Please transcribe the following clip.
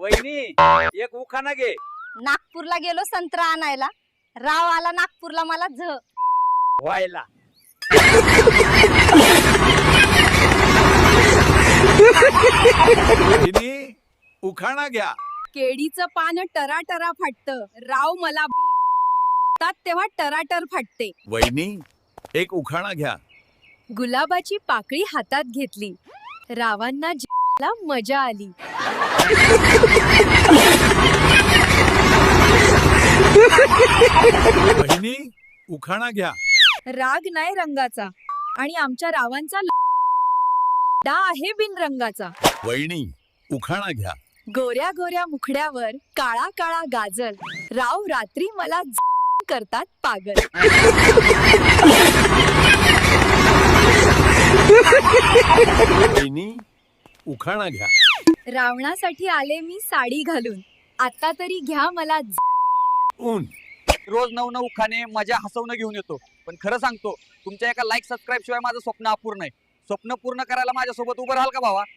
वहिनी एक उखाना घे. नागपूरला गेलो संत्रा आणायला. राव आला नागपूरला मला झ. व्हायला. वहिनी उखाणा घ्या. केळीचं पान टराटरा फाटत. राव मला तात तेव्हा टराटर फाटते. वहिनी एक उखाणा घ्या. गुलाबाची पाकळी हातात घेतली. रावांना ला मजा आली. वहिनी उखाणा घ्या. राग नाही रंगाचा आणि आमच्या रावांचा डा आहे बिनरंगाचा. वहिनी उखाणा घ्या. गोऱ्या गोऱ्या मुखड्यावर काळा काळा गाजल राव रात्री मला करतात पागल. वहिनी उखाणा घ्या. रावणासाठी आले मी साडी घालून. आता तरी घ्या मला ऊन. रोज नऊ नऊ उखाणे मजा हसवणं घेऊन येतो. पण खरं सांगतो तुमच्या एका लाईक सबस्क्राईब शिवाय माझं स्वप्न अपूर्ण आहे. स्वप्न पूर्ण करायला माझ्यासोबत उभं राहाल का भावा?